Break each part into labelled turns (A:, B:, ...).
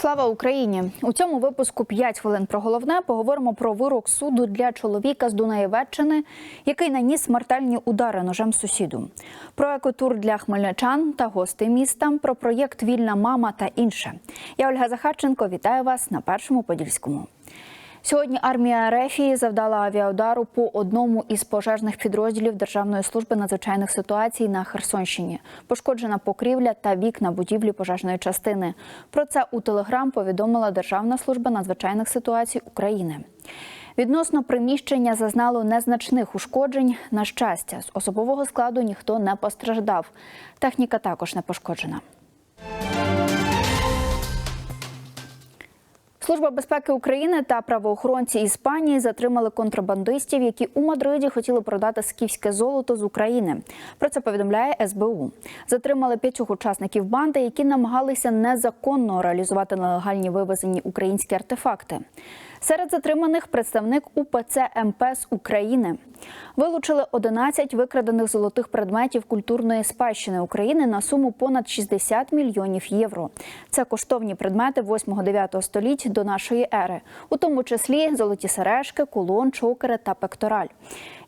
A: Слава Україні! У цьому випуску 5 хвилин про головне поговоримо про вирок суду для чоловіка з Дунаєвеччини, який наніс смертельні удари ножем сусіду. Про екотур для хмельничан та гостей міста, про проєкт Вільна мама та інше. Я Ольга Захарченко. Вітаю вас на першому подільському. Сьогодні армія Рефії завдала авіаудару по одному із пожежних підрозділів Державної служби надзвичайних ситуацій на Херсонщині. Пошкоджена покрівля та вікна будівлі пожежної частини. Про це у телеграм повідомила Державна служба надзвичайних ситуацій України. Відносно приміщення зазнало незначних ушкоджень. На щастя, з особового складу ніхто не постраждав. Техніка також не пошкоджена. Служба безпеки України та правоохоронці Іспанії затримали контрабандистів, які у Мадриді хотіли продати скіфське золото з України. Про це повідомляє СБУ. Затримали п'ятьох учасників банди, які намагалися незаконно реалізувати нелегальні вивезені українські артефакти. Серед затриманих представник УПЦ МП з України. Вилучили 11 викрадених золотих предметів культурної спадщини України на суму понад 60 мільйонів євро. Це коштовні предмети 8-9 століть до нашої ери, у тому числі золоті сережки, кулон, чокери та пектораль.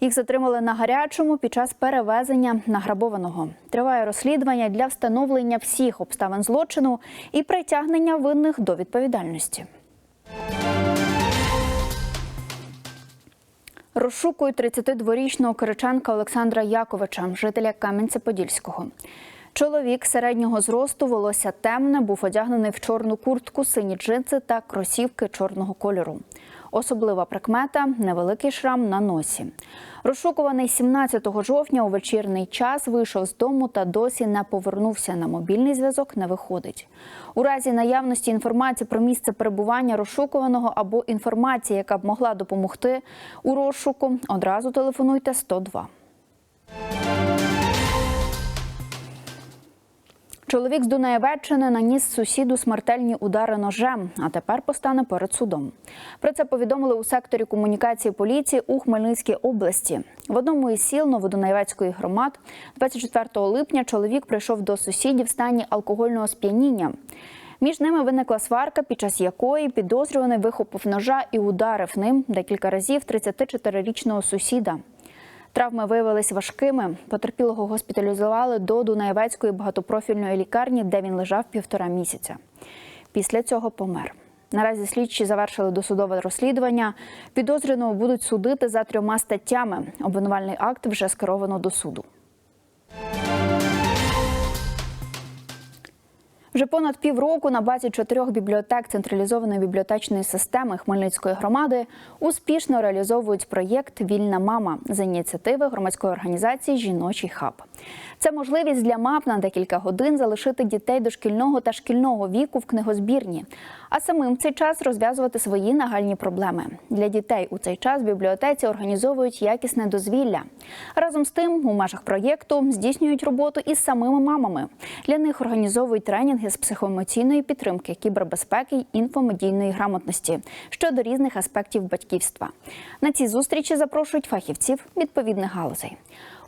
A: Їх затримали на гарячому під час перевезення награбованого. Триває розслідування для встановлення всіх обставин злочину і притягнення винних до відповідальності. Розшукують 32-річного Кириченка Олександра Яковича, жителя Кам'янця-Подільського. Чоловік середнього зросту, волосся темне, був одягнений в чорну куртку, сині джинси та кросівки чорного кольору. Особлива прикмета невеликий шрам на носі. Розшукуваний 17 жовтня у вечірній час вийшов з дому та досі не повернувся. На мобільний зв'язок не виходить. У разі наявності інформації про місце перебування розшукуваного або інформації, яка б могла допомогти у розшуку, одразу телефонуйте 102. Чоловік з Дунаєвеччини наніс сусіду смертельні удари ножем, а тепер постане перед судом. Про це повідомили у секторі комунікації поліції у Хмельницькій області. В одному із сіл Новодунаєвецької громад 24 липня чоловік прийшов до сусідів в стані алкогольного сп'яніння. Між ними виникла сварка, під час якої підозрюваний вихопив ножа і ударив ним декілька разів 34-річного сусіда. Травми виявилися важкими. Потерпілого госпіталізували до Дунаєвецької багатопрофільної лікарні, де він лежав півтора місяця. Після цього помер. Наразі слідчі завершили досудове розслідування. Підозрюваного будуть судити за трьома статтями. Обвинувальний акт вже скеровано до суду. Вже понад півроку на базі чотирьох бібліотек централізованої бібліотечної системи Хмельницької громади успішно реалізовують проєкт Вільна мама з ініціативи громадської організації Жіночий хаб. Це можливість для мам на декілька годин залишити дітей дошкільного та шкільного віку в книгозбірні, а самим в цей час розв'язувати свої нагальні проблеми. Для дітей у цей час в бібліотеці організовують якісне дозвілля. Разом з тим, у межах проєкту здійснюють роботу із самими мамами. Для них організовують тренінги з психоемоційної підтримки, кібербезпеки й інфомедійної грамотності щодо різних аспектів батьківства. На ці зустрічі запрошують фахівців відповідних галузей.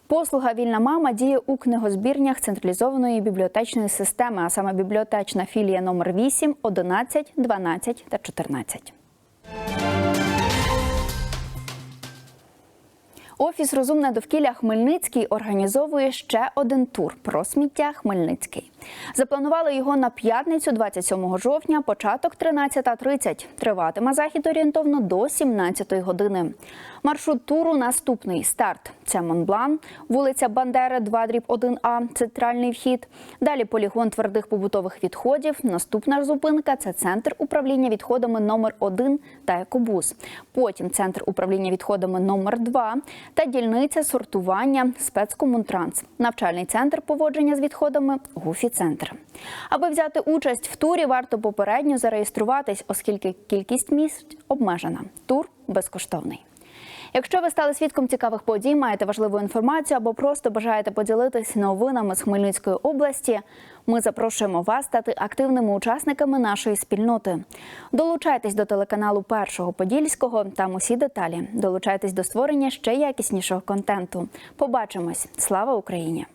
A: Послуга Вільна мама діє у книгозбірнях централізованої бібліотечної системи, а саме бібліотечна філія номер 8, 11, 12 та 14. Офіс Розумне довкілля Хмельницький організовує ще один тур про сміття Хмельницький. Запланували його на п'ятницю, 27 жовтня, початок 13.30. Триватиме захід орієнтовно до 17 години. Маршрут туру наступний старт. Це Монблан, вулиця Бандери, 2 дріб 1А, центральний вхід. Далі полігон твердих побутових відходів. Наступна зупинка це центр управління відходами номер 1 та екобус. Потім центр управління відходами номер 2 та дільниця сортування спецкомунтранс, навчальний центр поводження з відходами ГУФІ-центр. Аби взяти участь в турі, варто попередньо зареєструватись, оскільки кількість місць обмежена. Тур безкоштовний. Якщо ви стали свідком цікавих подій, маєте важливу інформацію або просто бажаєте поділитись новинами з Хмельницької області, ми запрошуємо вас стати активними учасниками нашої спільноти. Долучайтесь до телеканалу Першого Подільського. Там усі деталі. Долучайтесь до створення ще якіснішого контенту. Побачимось! Слава Україні!